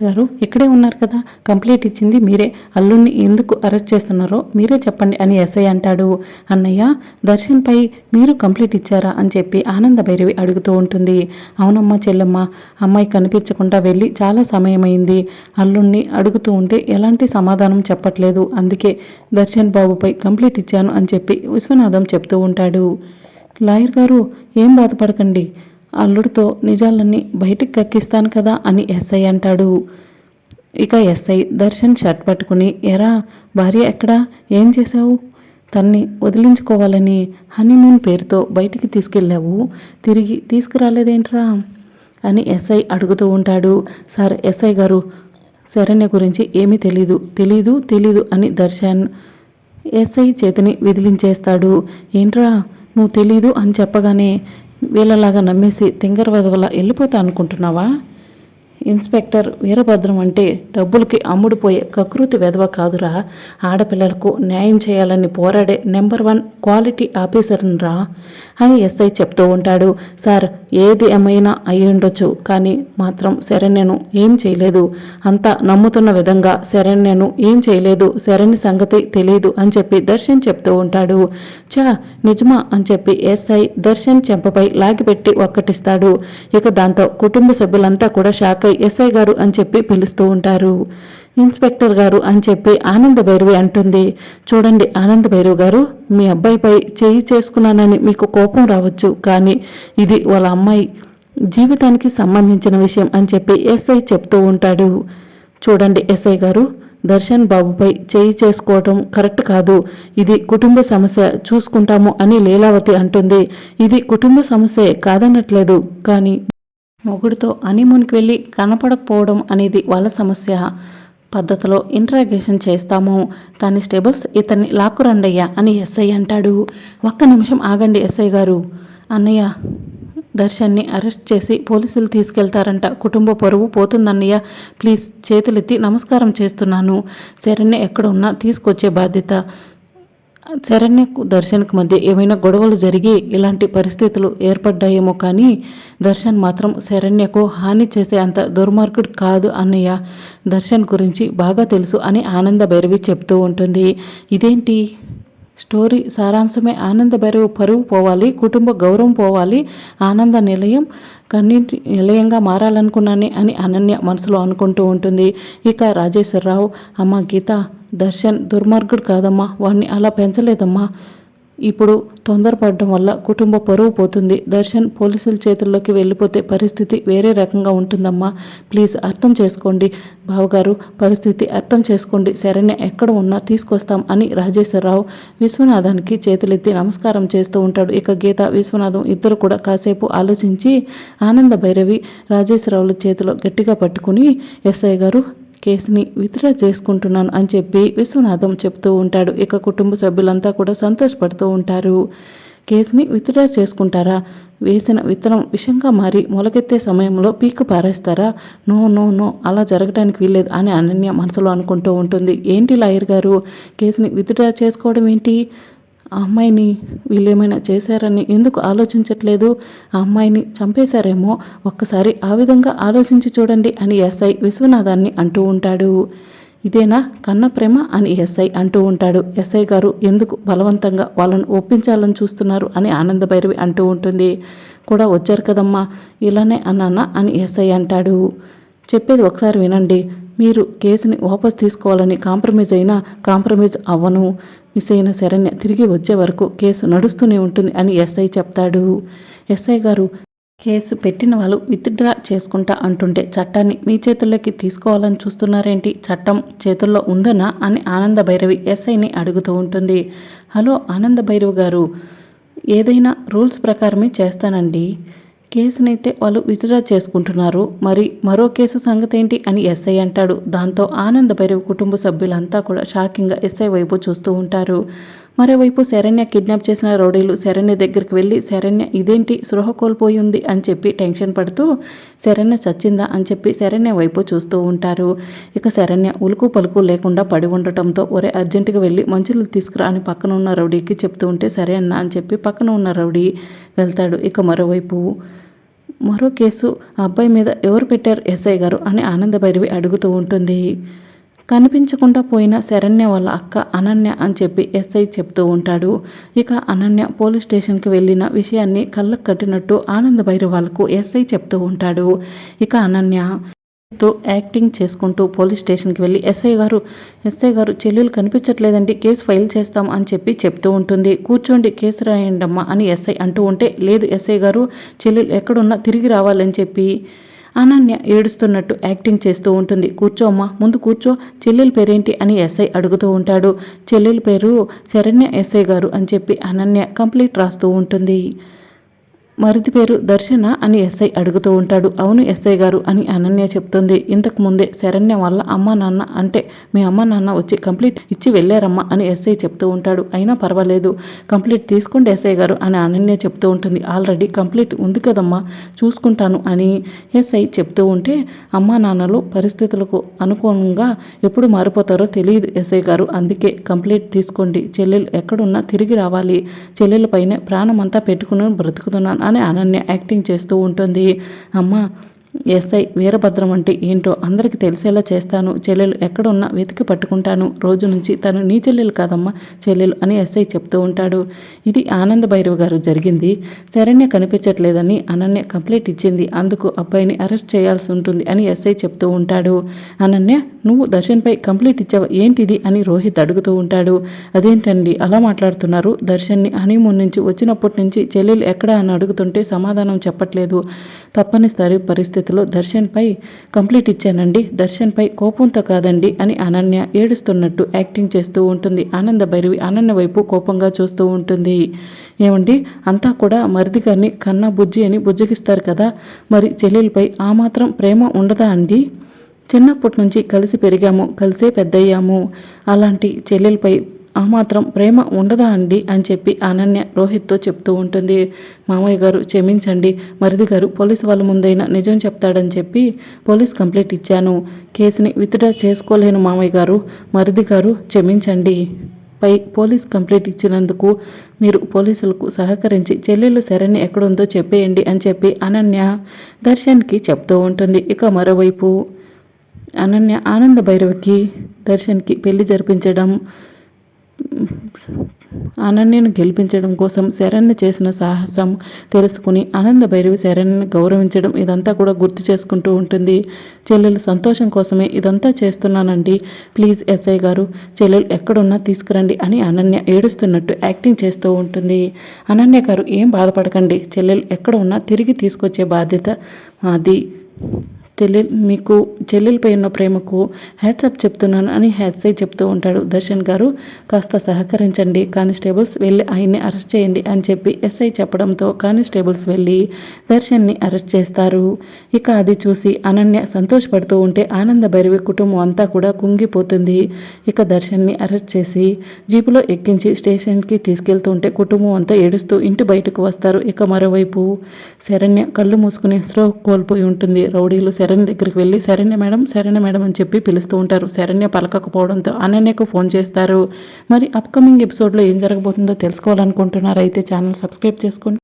గారు ఇక్కడే ఉన్నారు కదా కంప్లీట్ ఇచ్చింది మీరే. అల్లుణ్ణి ఎందుకు అరెస్ట్ చేస్తున్నారో మీరే చెప్పండి అని ఎస్ఐ అంటాడు. అన్నయ్య దర్శన్పై మీరు కంప్లీట్ ఇచ్చారా అని చెప్పి ఆనంద భైరవి అడుగుతూ ఉంటుంది. అవునమ్మా చెల్లమ్మ అమ్మాయి కనిపించకుండా వెళ్ళి చాలా సమయమైంది. అల్లుణ్ణి అడుగుతూ ఉంటే ఎలాంటి సమాధానం చెప్పట్లేదు. అందుకే దర్శన్ బాబుపై కంప్లీట్ ఇచ్చాను అని చెప్పి విశ్వనాథం చెప్తూ ఉంటాడు. లాయర్ గారు ఏం బాధపడకండి. అల్లుడితో నిజాలన్నీ బయటికి కక్కిస్తాను కదా అని ఎస్ఐ అంటాడు. ఇక ఎస్ఐ దర్శన్ షర్ట్ పట్టుకుని ఎరా భార్య ఎక్కడా? ఏం చేశావు? తన్ని వదిలించుకోవాలని హనీమూన్ పేరుతో బయటికి తీసుకెళ్ళావు. తిరిగి తీసుకురాలేదేంట్రా? అని ఎస్ఐ అడుగుతూ ఉంటాడు. సార్ ఎస్ఐ గారు శరణ్య గురించి ఏమీ తెలీదు. తెలీదు తెలీదు అని దర్శన్ ఎస్ఐ చేతిని విదిలించేస్తాడు. ఏంట్రా? నువ్వు తెలీదు అని చెప్పగానే వీళ్ళలాగా నమ్మేసి తింగర వెదవల వెళ్ళిపోతా అనుకుంటున్నావా? ఇన్స్పెక్టర్ వీరభద్రం అంటే డబ్బులకి అమ్ముడుపోయే కకృతి వెధవ కాదురా. ఆడపిల్లలకు న్యాయం చేయాలని పోరాడే నెంబర్ వన్ క్వాలిటీ ఆఫీసర్ని రా అని ఎస్ఐ చెప్తూ ఉంటాడు. సార్ ఏది ఏమైనా అయి ఉండొచ్చు కానీ మాత్రం శరణ్యను ఏం చేయలేదు. అంతా నమ్ముతున్న విధంగా శరణ్యను ఏం చేయలేదు శరణ్య సంగతి తెలియదు అని చెప్పి దర్శన్ చెప్తూ ఉంటాడు. చా నిజమా అని చెప్పి ఎస్ఐ దర్శన్ చెంపపై లాగిపెట్టి ఒక్కటిస్తాడు. ఇక దాంతో కుటుంబ సభ్యులంతా కూడా షాక్ ఎస్ఐ గారు అని చెప్పి పిలుస్తూ ఉంటారు. ఇన్స్పెక్టర్ గారు అని చెప్పి ఆనంద భైరవి అంటుంది. చూడండి ఆనంద భైరవ్ గారు మీ అబ్బాయిపై చేయి చేసుకున్నానని మీకు కోపం రావచ్చు కానీ ఇది వాళ్ళ అమ్మాయి. జీవితానికి సంబంధించిన విషయం అని చెప్పి ఎస్ఐ చెప్తూ ఉంటాడు. చూడండి ఎస్ఐ గారు దర్శన్ బాబుపై చేయి చేసుకోవటం కరెక్ట్ కాదు. ఇది కుటుంబ సమస్య చూసుకుంటాము అని లీలావతి అంటుంది. ఇది కుటుంబ సమస్యే కాదనట్లేదు కానీ మొగుడితో హనీమూన్కి వెళ్ళి కనపడకపోవడం అనేది వాళ్ళ సమస్య. పద్ధతిలో ఇంట్రాగేషన్ చేస్తాము. కానిస్టేబుల్స్ ఇతన్ని లాక్కురండయ్యా అని ఎస్ఐ అంటాడు. ఒక్క నిమిషం ఆగండి ఎస్ఐ గారు. అన్నయ్య దర్శన్ని అరెస్ట్ చేసి పోలీసులు తీసుకెళ్తారంట. కుటుంబ పరువు పోతుందన్నయ్య. ప్లీజ్ చేతులెత్తి నమస్కారం చేస్తున్నాను. శరణ్య ఎక్కడ ఉన్నా తీసుకొచ్చే బాధ్యత. శరణ్యకు దర్శన్కు మధ్య ఏమైనా గొడవలు జరిగి ఇలాంటి పరిస్థితులు ఏర్పడ్డాయేమో కానీ దర్శన్ మాత్రం శరణ్యకు హాని చేసే అంత దుర్మార్గుడు కాదు అన్నయ్య. దర్శన్ గురించి బాగా తెలుసు అని ఆనంద భైరవి చెప్తూ ఉంటుంది. ఇదేంటి? స్టోరీ సారాంశమే ఆనంద భైరవి పరువు పోవాలి కుటుంబ గౌరవం పోవాలి ఆనంద నిలయం కన్నింటి నిలయంగా మారాలనుకున్నానే అని అనన్య మనసులో అనుకుంటూ ఉంటుంది. ఇక రాజేశ్వరరావు అమ్మ గీత దర్శన్ దుర్మార్గుడు కాదమ్మా వాడిని అలా పెంచలేదమ్మా ఇప్పుడు తొందరపడడం వల్ల కుటుంబ పరువు పోతుంది. దర్శన్ పోలీసుల చేతుల్లోకి వెళ్ళిపోతే పరిస్థితి వేరే రకంగా ఉంటుందమ్మా. ప్లీజ్ అర్థం చేసుకోండి. బావగారు పరిస్థితి అర్థం చేసుకోండి. శరణ్య ఎక్కడ ఉన్నా తీసుకొస్తాం అని రాజేశ్వరరావు విశ్వనాథానికి చేతులెత్తి నమస్కారం చేస్తూ ఉంటాడు. ఇక గీత విశ్వనాథం ఇద్దరు కూడా కాసేపు ఆలోచించి ఆనంద భైరవి రాజేశ్వరరావుల చేతిలో గట్టిగా పట్టుకుని ఎస్ఐ గారు కేసుని విత్డ్రా చేసుకుంటున్నాను అని చెప్పి విశ్వనాథం చెప్తూ ఉంటాడు. ఇక కుటుంబ సభ్యులంతా కూడా సంతోషపడుతూ ఉంటారు. కేసుని విత్డ్రా చేసుకుంటారా? వేసిన విత్తనం విషంగా మారి మొలకెత్తే సమయంలో పీక్ పారేస్తారా? నో నో నో అలా జరగడానికి వీల్లేదు అని అనన్య మనసులో అనుకుంటూ ఉంటుంది. ఏంటి లాయర్ గారు? కేసుని విత్డ్రా చేసుకోవడం ఏంటి? ఆ అమ్మాయిని వీళ్ళు ఏమైనా చేశారని ఎందుకు ఆలోచించట్లేదు? ఆ అమ్మాయిని చంపేశారేమో? ఒక్కసారి ఆ విధంగా ఆలోచించి చూడండి అని ఎస్ఐ విశ్వనాథాన్ని అంటూ ఉంటాడు. ఇదేనా? కన్న ప్రేమ అని ఎస్ఐ అంటూ ఉంటాడు. ఎస్ఐ గారు ఎందుకు బలవంతంగా వాళ్ళను ఒప్పించాలని చూస్తున్నారు అని ఆనంద భైరవి అంటూ ఉంటుంది. కూడా వచ్చారు కదమ్మా. ఇలానే అన్నానా అని ఎస్ఐ అంటాడు. చెప్పేది ఒకసారి వినండి. మీరు కేసుని వాపస్ తీసుకోవాలని కాంప్రమైజ్ అయినా కాంప్రమైజ్ అవ్వను. మిస్ అయిన శరణ్య తిరిగి వచ్చే వరకు కేసు నడుస్తూనే ఉంటుంది అని ఎస్ఐ చెప్తాడు. ఎస్ఐ గారు కేసు పెట్టిన వాళ్ళు విత్డ్రా చేసుకుంటా అంటుంటే చట్టాన్ని మీ చేతుల్లోకి తీసుకోవాలని చూస్తున్నారేంటి? చట్టం చేతుల్లో ఉందనా? అని ఆనంద భైరవి ఎస్ఐని అడుగుతూ ఉంటుంది. హలో ఆనంద భైరవి గారు ఏదైనా రూల్స్ ప్రకారమే చేస్తానండి. కేసునైతే వాళ్ళు విత్డ్రా చేసుకుంటున్నారు. మరి మరో కేసు సంగతి ఏంటి అని ఎస్ఐ అంటాడు. దాంతో ఆనంద భైరవ్ కుటుంబ సభ్యులంతా కూడా షాకింగ్గా ఎస్ఐ వైపు చూస్తూ ఉంటారు. మరోవైపు శరణ్య కిడ్నాప్ చేసిన రౌడీలు శరణ్య దగ్గరికి వెళ్ళి శరణ్య ఇదేంటి? సృహ కోల్పోయి ఉంది అని చెప్పి టెన్షన్ పడుతూ శరణ్య చచ్చిందా? అని చెప్పి శరణ్య వైపు చూస్తూ ఉంటారు. ఇక శరణ్య ఉలుకు పలుకు లేకుండా పడి ఉండటంతో ఒరే అర్జెంటుగా వెళ్ళి మంచులు తీసుకురా అని పక్కన ఉన్న రౌడీకి చెప్తూ ఉంటే సరే అన్న అని చెప్పి పక్కన ఉన్న రౌడీ వెళ్తాడు. ఇక మరోవైపు మరో కేసు ఆ అబ్బాయి మీద ఎవరు పెట్టారు ఎస్ఐ గారు? అని ఆనందభైరవి అడుగుతూ ఉంటుంది. కనిపించకుండా పోయిన శరణ్య వాళ్ళ అక్క అనన్య అని చెప్పి ఎస్ఐ చెప్తూ ఉంటాడు. ఇక అనన్య పోలీస్ స్టేషన్కి వెళ్ళిన విషయాన్ని కళ్ళకు కట్టినట్టు ఆనందభైరవి వాళ్ళకు ఎస్ఐ చెప్తూ ఉంటాడు. ఇక అనన్య తో యాక్టింగ్ చేసుకుంటూ పోలీస్ స్టేషన్కి వెళ్ళి ఎస్ఐ గారు ఎస్ఐ గారు చెల్లెలు కనిపించట్లేదండి కేసు ఫైల్ చేస్తాం అని చెప్పి చెప్తూ ఉంటుంది. కూర్చోండి కేసు రాయండమ్మా అని ఎస్ఐ అంటూ ఉంటే లేదు ఎస్ఐ గారు చెల్లెలు ఎక్కడున్నా తిరిగి రావాలని చెప్పి అనన్య ఏడుస్తున్నట్టు యాక్టింగ్ చేస్తూ ఉంటుంది. కూర్చోమ్మా ముందు కూర్చో. చెల్లెల పేరేంటి? అని ఎస్ఐ అడుగుతూ ఉంటాడు. చెల్లెల పేరు శరణ్య ఎస్ఐ గారు అని చెప్పి అనన్య కంప్లీట్ రాస్తూ ఉంటుంది. మరిది పేరు దర్శన అని ఎస్ఐ అడుగుతూ ఉంటాడు. అవును ఎస్ఐ గారు అని అనన్య చెప్తుంది. ఇంతకు ముందే శరణ్య వల్ల అమ్మ నాన్న అంటే మీ అమ్మ నాన్న వచ్చి కంప్లీట్ ఇచ్చి వెళ్ళారమ్మా అని ఎస్ఐ చెప్తూ ఉంటాడు. అయినా పర్వాలేదు. కంప్లీట్ తీసుకోండి ఎస్ఐ గారు అని అనన్య చెప్తూ ఉంటుంది. ఆల్రెడీ కంప్లీట్ ఉంది కదమ్మా చూసుకుంటాను అని ఎస్ఐ చెప్తూ ఉంటే అమ్మా నాన్నలు పరిస్థితులకు అనుగుణంగా ఎప్పుడు మారిపోతారో తెలియదు ఎస్ఐ గారు. అందుకే కంప్లీట్ తీసుకోండి. చెల్లెలు ఎక్కడున్నా తిరిగి రావాలి. చెల్లెలపైనే ప్రాణమంతా పెట్టుకుని బ్రతుకుతున్నాను అని అనన్య యాక్టింగ్ చేస్తూ ఉంటుంది. అమ్మ ఎస్ఐ వీరభద్రం అంటే ఏంటో అందరికీ తెలిసేలా చేస్తాను. చెల్లెలు ఎక్కడున్నా వెతికి పట్టుకుంటాను. రోజు నుంచి తను నీ చెల్లెలు కాదమ్మా చెల్లెలు అని ఎస్ఐ చెప్తూ ఉంటాడు. ఇది ఆనంద భైరవ్ గారు జరిగింది. శరణ్య కనిపించట్లేదని అనన్య కంప్లైంట్ ఇచ్చింది. అందుకు అబ్బాయిని అరెస్ట్ చేయాల్సి ఉంటుంది అని ఎస్ఐ చెప్తూ ఉంటాడు. అనన్య నువ్వు దర్శన్పై కంప్లైంట్ ఇచ్చావు? ఏంటిది అని రోహిత్ అడుగుతూ ఉంటాడు. అదేంటండి అలా మాట్లాడుతున్నారు? దర్శన్ని హనీమూన్ నుంచి వచ్చినప్పటి నుంచి చెల్లెలు ఎక్కడ అని అడుగుతుంటే సమాధానం చెప్పట్లేదు. తప్పనిసరి పరిస్థితిలో దర్శన్పై కంప్లీట్ ఇచ్చానండి. దర్శన్పై కోపంతో కాదండి అని అనన్య ఏడుస్తున్నట్టు యాక్టింగ్ చేస్తూ ఉంటుంది. ఆనంద భైరవి అనన్య వైపు కోపంగా చూస్తూ ఉంటుంది. ఏమండి? అంతా కూడా మరిది గారిని కన్నా బుజ్జి అని బుజ్జగిస్తారు కదా? మరి చెల్లెలపై ఆ మాత్రం ప్రేమ ఉండదా అండి? చిన్నప్పటి నుంచి కలిసి పెరిగాము కలిసే పెద్దయ్యాము. అలాంటి చెల్లెలపై ఆ మాత్రం ప్రేమ ఉండదా అండి అని చెప్పి అనన్య రోహిత్తో చెప్తూ ఉంటుంది. మామయ్య గారు క్షమించండి. మరిది గారు పోలీసు వాళ్ళ ముందైనా నిజం చెప్తాడని చెప్పి పోలీస్ కంప్లైంట్ ఇచ్చాను. కేసుని విత్డ్రా చేసుకోలేను మామయ్య గారు. మరిది గారు క్షమించండి. పై పోలీస్ కంప్లైంట్ ఇచ్చినందుకు మీరు పోలీసులకు సహకరించి చెల్లెలు శరణి ఎక్కడుందో చెప్పేయండి అని చెప్పి అనన్య దర్శన్కి చెప్తూ ఉంటుంది. ఇక మరోవైపు అనన్య ఆనంద భైరవకి దర్శన్కి పెళ్ళి జరిపించడం అనన్యను గెలిపించడం కోసం శరణ్య చేసిన సాహసం తెలుసుకుని ఆనంద భైరవి శరణ్యను గౌరవించడం ఇదంతా కూడా గుర్తు చేసుకుంటూ ఉంటుంది. చెల్లెలు సంతోషం కోసమే ఇదంతా చేస్తున్నానండి. ప్లీజ్ ఎస్ఐ గారు చెల్లెలు ఎక్కడున్నా తీసుకురండి అని అనన్య ఏడుస్తున్నట్టు యాక్టింగ్ చేస్తూ ఉంటుంది. అనన్య గారు ఏం బాధపడకండి. చెల్లెలు ఎక్కడ ఉన్నా తిరిగి తీసుకొచ్చే బాధ్యత మాది. చెల్లెల్ మీకు చెల్లెలిపై ఉన్న ప్రేమకు హ్యాట్సప్ చెప్తున్నాను అని ఎస్ఐ చెప్తూ ఉంటాడు. దర్శన్ గారు కాస్త సహకరించండి కానిస్టేబుల్స్ వెళ్ళి ఆయన్ని అరెస్ట్ చేయండి అని చెప్పి ఎస్ఐ చెప్పడంతో కానిస్టేబుల్స్ వెళ్ళి దర్శన్ని అరెస్ట్ చేస్తారు. ఇక అది చూసి అనన్య సంతోషపడుతూ ఉంటే ఆనంద భైరవి కుటుంబం అంతా కూడా కుంగిపోతుంది. ఇక దర్శన్ని అరెస్ట్ చేసి జీపులో ఎక్కించి స్టేషన్కి తీసుకెళ్తూ ఉంటే కుటుంబం అంతా ఏడుస్తూ ఇంటి బయటకు వస్తారు. ఇక మరోవైపు శరణ్య కళ్ళు మూసుకుని స్ట్రో కోల్పోయి ఉంటుంది. రౌడీలు శరణ్య దగ్గరికి వెళ్ళి శరణ్య మేడం శరణ్య మేడం అని చెప్పి పిలుస్తూ ఉంటారు. శరణ్య పలకకపోవడంతో అనన్యకు ఫోన్ చేస్తారు. మరి అప్కమింగ్ ఎపిసోడ్లో ఏం జరగబోతుందో తెలుసుకోవాలనుకుంటున్నారు? అయితే ఛానల్ సబ్స్క్రైబ్ చేసుకోండి.